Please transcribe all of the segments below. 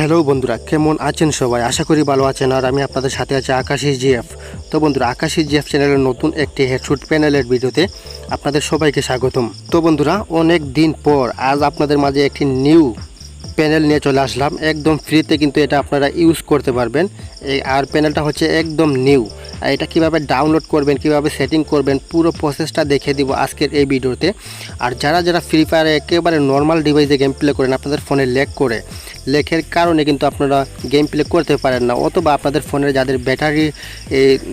Hello বন্ধুরা, কেমন আছেন সবাই? আশা করি ভালো আছেন, আর আমি আপনাদের সাথে আছি আকাশী জিএফ। তো বন্ধুরা, আকাশী জিএফ চ্যানেলের নতুন একটি হেডশুট প্যানেলের ভিডিওতে আপনাদের সবাইকে স্বাগতম। তো বন্ধুরা, অনেক দিন পর আজ আপনাদের মাঝে একটি নিউ প্যানেল নিয়ে চলে আসলাম। একদম ফ্রিতে কিন্তু এটা আপনারা ইউজ করতে পারবেন। এই আর প্যানেলটা হচ্ছে একদম নিউ আর এটা কীভাবে ডাউনলোড করবেন, কীভাবে সেটিং করবেন, পুরো প্রসেসটা দেখে দিব আজকের এই ভিডিওতে। আর যারা যারা ফ্রি ফায়ারে একেবারে নর্মাল ডিভাইসে গেম প্লে করেন, আপনাদের ফোনে ল্যাগ করে লেখের কারণে কিন্তু আপনারা গেম প্লে করতে পারেন না, অথবা আপনাদের ফোনের যাদের ব্যাটারি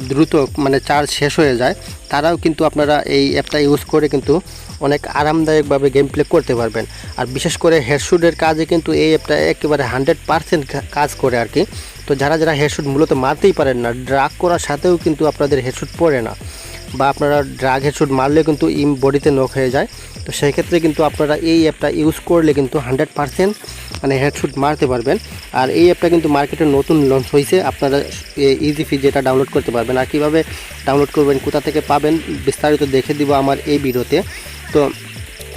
দ্রুত মানে চার্জ শেষ হয়ে যায়, তারাও কিন্তু আপনারা এই অ্যাপটা ইউজ করে কিন্তু অনেক আরামদায়কভাবে গেম প্লে করতে পারবেন। আর বিশেষ করে হেডশুটের কাজে কিন্তু এই অ্যাপটা একেবারে হান্ড্রেড পারসেন্ট কাজ করে আর কি। তো যারা যারা হেডশুট মূলত মারতেই পারেন না ড্রাগ করার সাথেও কিন্তু আপনাদের হেডশুট পড়ে না, বা আপনারা ড্রাগ হেডশুট মারলে কিন্তু ইম বডিতে নখ হয়ে যায়। তো সেই ক্ষেত্রে কিন্তু আপনারা এই অ্যাপটা ইউজ করলে কিন্তু হান্ড্রেড পারসেন্ট মানে হেডশুট মারতে পারবেন। আর এই অ্যাপটা কিন্তু মার্কেটে নতুন লঞ্চ হয়েছে আপনারা ইজি ফি যেটা ডাউনলোড করতে পারবেন। আর কীভাবে ডাউনলোড করবেন, কোথা থেকে পাবেন, বিস্তারিত দেখে দিব আমার এই ভিডিওতে। তো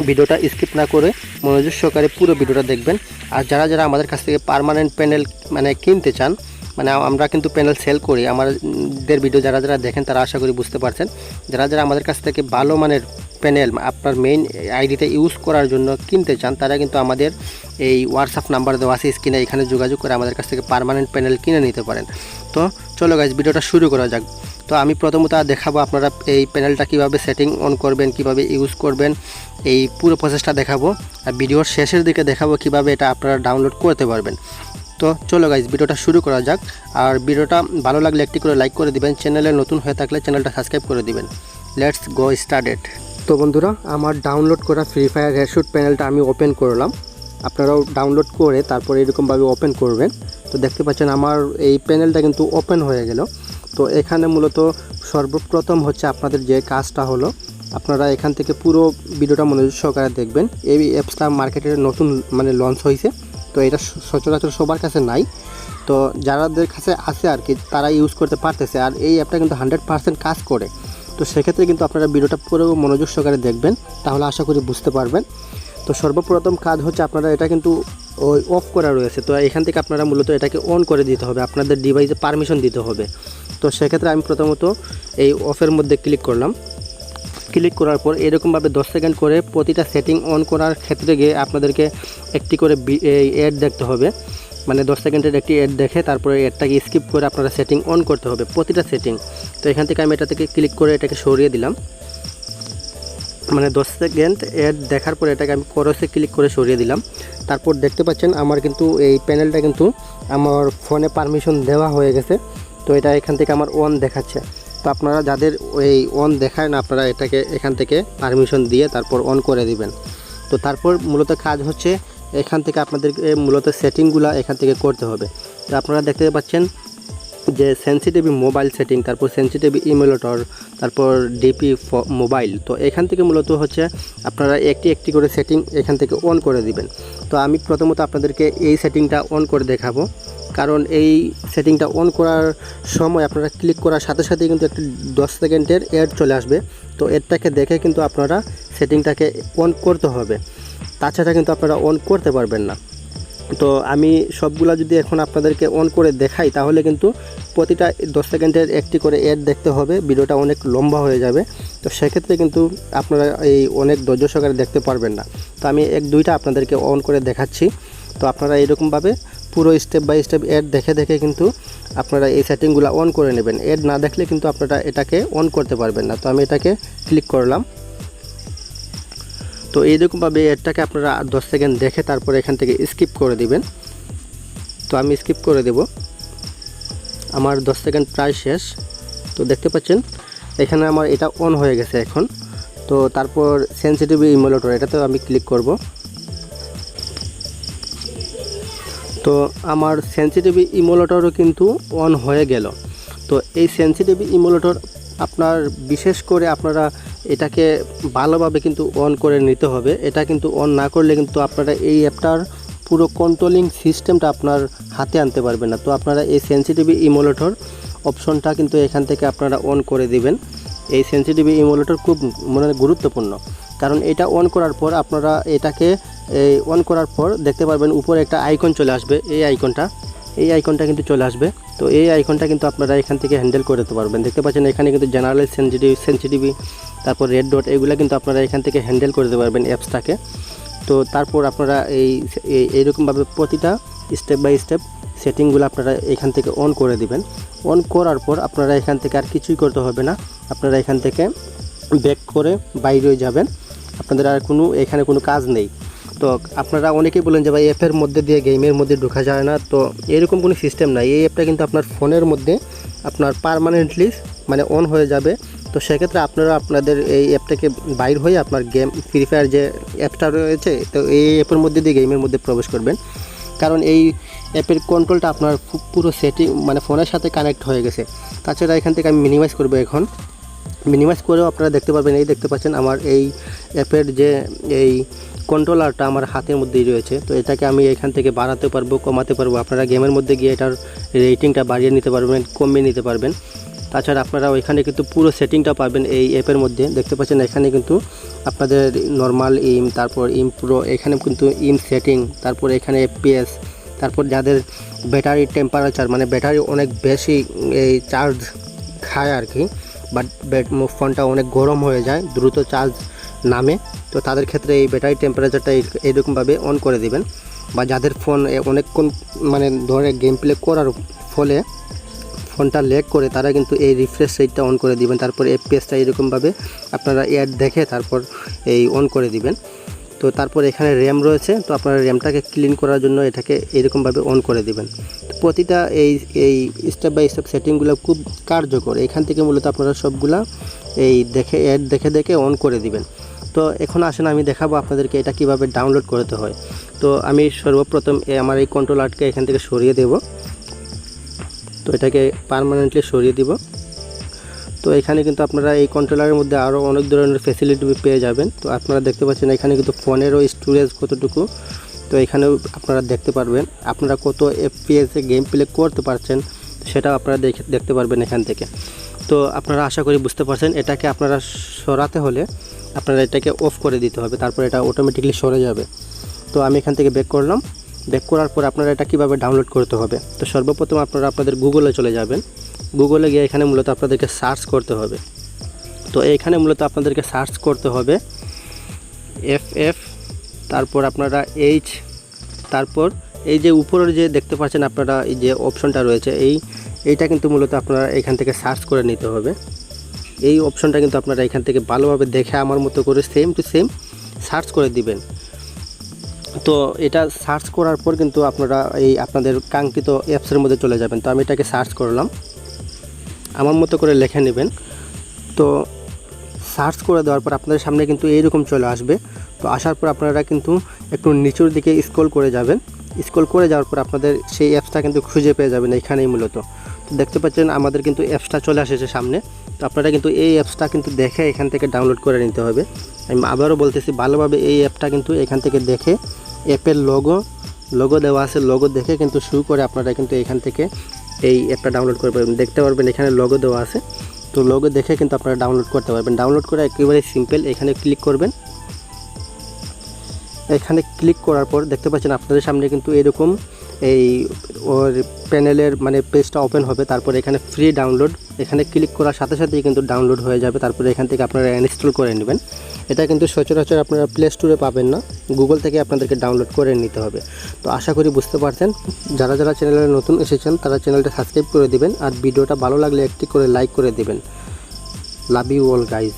ভিডিওটা স্কিপ না করে মনোযোগ সহকারে পুরো ভিডিওটা দেখবেন। আর যারা যারা আমাদের কাছ থেকে পারমানেন্ট প্যানেল মানে কিনতে চান মানে আমরা কিন্তু প্যানেল সেল করি। আমাদের ভিডিও যারা যারা দেখেন, তারা আশা করি বুঝতে পারছেন। যারা যারা আমাদের কাছ থেকে ভালো মানের প্যানেল আপনার মেইন আইডিতে ইউজ করার জন্য কিনতে চান, তারা কিন্তু আমাদের এই হোয়াটসঅ্যাপ নাম্বার দেওয়া আছে স্ক্রিনে এখানে যোগাযোগ করে আমাদের কাছ থেকে পার্মানেন্ট প্যানেল কিনে নিতে পারেন। তো চলো গাইজ ভিডিওটা শুরু করা যাক। তো আমি প্রথমত দেখাবো আপনারা এই প্যানেলটা কীভাবে সেটিং অন করবেন, কীভাবে ইউজ করবেন। এই পুরো প্রসেসটা দেখাবো। আর ভিডিওর শেষের দিকে দেখাবো কীভাবে এটা আপনারা ডাউনলোড করতে পারবেন। তো চলো গাইজ ভিডিওটা শুরু করা যাক। আর ভিডিওটা ভালো লাগলে একটি করে লাইক করে দিবেন। চ্যানেলে নতুন হয়ে থাকলে চ্যানেলটা সাবস্ক্রাইব করে দিবেন। লেটস গো স্টার্টেড তো বন্ধুরা, আমার ডাউনলোড করা ফ্রি ফায়ার হেডশুট প্যানেলটা আমি ওপেন করলাম। আপনারাও ডাউনলোড করে তারপরে এরকমভাবে ওপেন করবেন। তো দেখতে পাচ্ছেন, আমার এই প্যানেলটা কিন্তু ওপেন হয়ে গেল। তো এখানে মূলত সর্বপ্রথম হচ্ছে আপনাদের যে কাজটা হলো, আপনারা এখান থেকে পুরো ভিডিওটা মনোযোগ সহকারে দেখবেন। এই অ্যাপসটা মার্কেটে নতুন মানে লঞ্চ হয়েছে তো এটা সচরাচর সবার কাছে নাই। তো যারাদের কাছে আছে আর কি তারা ইউজ করতে পারতেছে। আর এই অ্যাপটা কিন্তু হান্ড্রেড পার্সেন্ট কাজ করে। তো সেক্ষেত্রে কিন্তু আপনারা ভিডিওটা পুরো মনোযোগ সহকারে দেখবেন, তাহলে আশা করি বুঝতে পারবেন। তো সর্বপ্রথম কাজ হচ্ছে আপনারা এটা কিন্তু ওই অফ করা রয়েছে। তো এখান থেকে আপনারা মূলত এটাকে অন করে দিতে হবে। আপনাদের ডিভাইসে পারমিশন দিতে হবে। তো সেক্ষেত্রে আমি প্রথমত এই অফের মধ্যে ক্লিক করলাম। ক্লিক করার পর এরকমভাবে দশ সেকেন্ড করে প্রতিটা সেটিং অন করার ক্ষেত্রে গিয়ে আপনাদেরকে একটি করে অ্যাড দেখতে হবে। মানে দশ সেকেন্ডের একটি অ্যাড দেখে তারপরে অ্যাডটাকে স্কিপ করে আপনারা সেটিং অন করতে হবে, প্রতিটা সেটিং তো এখান থেকে আমি এটা থেকে ক্লিক করে এটাকে সরিয়ে দিলাম। মানে দশ সেকেন্ড অ্যাড দেখার পরে এটাকে আমি করসে ক্লিক করে সরিয়ে দিলাম। তারপর দেখতে পাচ্ছেন আমার কিন্তু এই প্যানেলটা কিন্তু আমার ফোনে পারমিশন দেওয়া হয়ে গেছে। তো এটা এখান থেকে আমার অন দেখাচ্ছে। আপনারা যাদের এই অন দেখায় না, আপনারা এটাকে এখান থেকে পারমিশন দিয়ে তারপর অন করে দিবেন। তো তারপর মূলত কাজ হচ্ছে, এখান থেকে আপনাদের মূলত সেটিংগুলো এখান থেকে করতে হবে। তো আপনারা দেখতে পাচ্ছেন যে সেন্সিটিভ মোবাইল সেটিং তারপর সেন্সিটিভ ইমুলেটর তারপর ডিপি মোবাইল তো এখান থেকে মূলত হচ্ছে আপনারা একটি একটি করে সেটিং এখান থেকে অন করে দিবেন। তো আমি প্রথমত আপনাদেরকে এই সেটিংটা অন করে দেখাবো। কারণ এই সেটিংটা অন করার সময় আপনারা ক্লিক করার সাথে সাথে কিন্তু একটি দশ সেকেন্ডের অ্যাড চলে আসবে। তো এরটাকে দেখে কিন্তু আপনারা সেটিংটাকে অন করতে হবে। তাছাড়া কিন্তু আপনারা অন করতে পারবেন না। তো আমি সবগুলা যদি এখন আপনাদেরকে অন করে দেখাই, তাহলে কিন্তু প্রতিটা দশ সেকেন্ডের একটি করে অ্যাড দেখতে হবে, ভিডিওটা অনেক লম্বা হয়ে যাবে। তো সেক্ষেত্রে কিন্তু আপনারা এই অনেক ধৈর্য সহকারে দেখতে পারবেন না। তো আমি এক দুইটা আপনাদেরকে অন করে দেখাচ্ছি। তো আপনারা এরকমভাবে পুরো স্টেপ বাই স্টেপ অ্যাড দেখে দেখে কিন্তু আপনারা এই সেটিংগুলো অন করে নেবেন। অ্যাড না দেখলে কিন্তু আপনারা এটাকে অন করতে পারবেন না। তো আমি এটাকে ক্লিক করলাম। তো এইরকমভাবে এরটাকে আপনারা দশ সেকেন্ড দেখে তারপরে এখান থেকে স্কিপ করে দিবেন। তো আমি স্কিপ করে দেব। আমার দশ সেকেন্ড প্রায় শেষ। তো দেখতে পাচ্ছেন, এখানে আমার এটা অন হয়ে গেছে এখন। তো তারপর সেন্সিটিভ ইমোলেটর এটাতেও আমি ক্লিক করব। তো আমার সেন্সিটিভ ইমোলেটরও কিন্তু অন হয়ে গেল। তো এই সেন্সিটিভ ইমোলেটর আপনার, বিশেষ করে আপনারা এটাকে ভালোভাবে কিন্তু অন করে নিতে হবে। এটা কিন্তু অন না করলে কিন্তু আপনারা এই অ্যাপটার পুরো কন্ট্রোলিং সিস্টেমটা আপনার হাতে আনতে পারবেন না। তো আপনারা এই সেন্সিটিভ ইমোলেটর অপশনটা কিন্তু এখান থেকে আপনারা অন করে দিবেন। এই সেন্সিটিভ ইমোলেটর খুব মানে গুরুত্বপূর্ণ। কারণ এটা অন করার পর আপনারা এটাকে অন করার পর দেখতে পারবেন উপরে একটা আইকন চলে আসবে। এই আইকনটা এই আইকনটা কিন্তু চলে আসবে। তো এই আইকনটা কিন্তু আপনারা এখান থেকে হ্যান্ডেল করে দিতে পারবেন। দেখতে পাচ্ছেন এখানে কিন্তু জেনারেল সেন্সিটিভ সেন্সিটিভি তারপর রেড ডট এগুলো কিন্তু আপনারা এখান থেকে হ্যান্ডেল করে দিতে পারবেন অ্যাপসটাকে তো তারপর আপনারা এই এই- এইরকমভাবে প্রতিটা স্টেপ বাই স্টেপ সেটিংগুলো আপনারা এখান থেকে অন করে দিবেন। অন করার পর আপনারা এখান থেকে আর কিছুই করতে হবে না। আপনারা এখান থেকে ব্যাক করে বাইরে যাবেন। আপনাদের আর কোনো এখানে কোনো কাজ নেই। তো আপনারা অনেকেই বলেন যে ভাই অ্যাপের মধ্যে দিয়ে গেমের মধ্যে ঢোকা যায় না। তো এরকম কোনো সিস্টেম নাই। এই অ্যাপটা কিন্তু আপনার ফোনের মধ্যে আপনার পারমানেন্টলি মানে অন হয়ে যাবে। তো সেক্ষেত্রে আপনারা আপনাদের এই অ্যাপটাকে বাইর হয়ে আপনার গেম ফ্রি ফায়ার যে অ্যাপটা রয়েছে, তো এই অ্যাপের মধ্যে দিয়ে গেমের মধ্যে প্রবেশ করবেন। কারণ এই অ্যাপের কন্ট্রোলটা আপনার পুরো সেটিং মানে ফোনের সাথে কানেক্ট হয়ে গেছে। তাছাড়া এখান থেকে আমি মিনিমাইজ করব এখন। মিনিমাইজ করেও আপনারা দেখতে পারবেন, এই দেখতে পাচ্ছেন আমার এই অ্যাপের যে এই কন্ট্রোলারটা আমার হাতের মধ্যেই রয়েছে। তো এটাকে আমি এখান থেকে বাড়াতে পারব, কমাতে পারব। আপনারা গেমের মধ্যে গিয়ে এটার রেটিংটা বাড়িয়ে নিতে পারবেন, কমিয়ে নিতে পারবেন। তাছাড়া আপনারা ওইখানে কিন্তু পুরো সেটিংটা পাবেন এই অ্যাপের মধ্যে। দেখতে পাচ্ছেন এখানে কিন্তু আপনাদের নর্মাল ইম তারপর ইম প্রো এখানে কিন্তু ইম সেটিং তারপর এখানে এফপিএস তারপর যাদের ব্যাটারি টেম্পারেচার মানে ব্যাটারি অনেক বেশি, এই চার্জ খায় আর কি বাট ফোনটা অনেক গরম হয়ে যায়, দ্রুত চার্জ নামে। তো তাদের ক্ষেত্রে এই ব্যাটারি টেম্পারেচারটা এইরকমভাবে অন করে দিবেন। বা যাদের ফোন অনেকক্ষণ মানে ধরে গেম প্লে করার ফলে ফোনটা লেগ করে, তারা কিন্তু এই রিফ্রেশ রেটটা অন করে দিবেন। তারপর এফপিএসটা এরকমভাবে আপনারা অ্যাড দেখে তারপর এই অন করে দিবেন। তো তারপর এখানে র্যাম রয়েছে, তো আপনারা র্যামটাকে ক্লিন করার জন্য এটাকে এরকমভাবে অন করে দিবেন। তো প্রতিটা এই এই স্টেপ বাই স্টেপ সেটিংগুলো খুব কার্যকর। এখান থেকে মূলত আপনারা সবগুলা এই দেখে অ্যাড দেখে দেখে অন করে দিবেন। তো এখন আসেন, আমি দেখাবো আপনাদেরকে এটা কীভাবে ডাউনলোড করতে হয়। তো আমি সর্বপ্রথম আমার এই কন্ট্রোল আর্টকে এখান থেকে সরিয়ে দেব। তো এটাকে পার্মানেন্টলি সরিয়ে দিব। তো এখানে কিন্তু আপনারা এই কন্ট্রোলারের মধ্যে আরও অনেক ধরনের ফেসিলিটি পেয়ে যাবেন। তো আপনারা দেখতে পাচ্ছেন, এখানে কিন্তু ফোনেরও স্টোরেজ কতটুকু। তো এখানেও আপনারা দেখতে পারবেন, আপনারা কত এফপিএসে গেম প্লে করতে পারছেন, সেটাও আপনারা দেখে, দেখতে পারবেন এখান থেকে। তো আপনারা আশা করি বুঝতে পারছেন, এটাকে আপনারা সরাতে হলে আপনারা এটাকে অফ করে দিতে হবে, তারপর এটা অটোমেটিকলি সরে যাবে। তো আমি এখান থেকে ব্যাক করলাম। ব্যাক করার পর আপনারা এটা কীভাবে ডাউনলোড করতে হবে? তো সর্বপ্রথম আপনারা আপনাদের গুগলে চলে যাবেন। গুগলে গিয়ে এখানে মূলত আপনাদেরকে সার্চ করতে হবে। তো এইখানে মূলত আপনাদেরকে সার্চ করতে হবে এফ এফ তারপর আপনারা এইচ তারপর এই যে উপরের যে দেখতে পাচ্ছেন আপনারা এই যে অপশনটা রয়েছে, এই, এইটা কিন্তু মূলত আপনারা এখান থেকে সার্চ করে নিতে হবে। এই অপশনটা কিন্তু আপনারা এখান থেকে ভালোভাবে দেখে আমার মতো করে সেম টু সেম সার্চ করে দিবেন। তো এটা সার্চ করার পর কিন্তু আপনারা এই আপনাদের কাঙ্ক্ষিত অ্যাপসের মধ্যে চলে যাবেন। তো আমি এটাকে সার্চ করলাম। আমার মতো করে লিখে নেবেন। তো সার্চ করে দেওয়ার পর আপনাদের সামনে কিন্তু এইরকম চলে আসবে। তো আসার পর আপনারা কিন্তু একটু নিচুর দিকে স্ক্রল করে যাবেন। স্ক্রল করে যাওয়ার পর আপনাদের সেই অ্যাপসটা কিন্তু খুঁজে পেয়ে যাবেন এখানেই মূলত। তো দেখতে পাচ্ছেন আমাদের কিন্তু অ্যাপসটা চলে আসেছে সামনে। তো আপনারা কিন্তু এই অ্যাপসটা কিন্তু দেখে এখান থেকে ডাউনলোড করে নিতে হবে। আমি আবারও বলতেছি, ভালোভাবে এই অ্যাপটা কিন্তু এখান থেকে দেখে, অ্যাপের লোগো লোগো দেওয়া আছে লোগো দেখে কিন্তু শুরু করে আপনারা কিন্তু এখান থেকে এই অ্যাপটা ডাউনলোড করে পারবেন। দেখতে পারবেন এখানে লোগো দেওয়া আছে। তো লোগো দেখে কিন্তু আপনারা ডাউনলোড করতে পারবেন। ডাউনলোড করে একেবারে সিম্পল এখানে ক্লিক করবেন। এখানে ক্লিক করার পর দেখতে পাচ্ছেন আপনাদের সামনে কিন্তু এরকম এই ওর প্যানেলের মানে পেজটা ওপেন হবে। তারপর এখানে ফ্রি ডাউনলোড এখানে ক্লিক করার সাথে সাথেই কিন্তু ডাউনলোড হয়ে যাবে। তারপরে এখান থেকে আপনারা ইনস্টল করে নেবেন। এটা কিন্তু সচরাচর আপনারা প্লে স্টোরে পাবেন না। গুগল থেকে আপনাদেরকে ডাউনলোড করে নিতে হবে। তো আশা করি বুঝতে পারছেন। যারা যারা চ্যানেলে নতুন এসেছেন, তারা চ্যানেলটা সাবস্ক্রাইব করে দিবেন। আর ভিডিওটা ভালো লাগলে একটি করে লাইক করে দিবেন। Love you all guys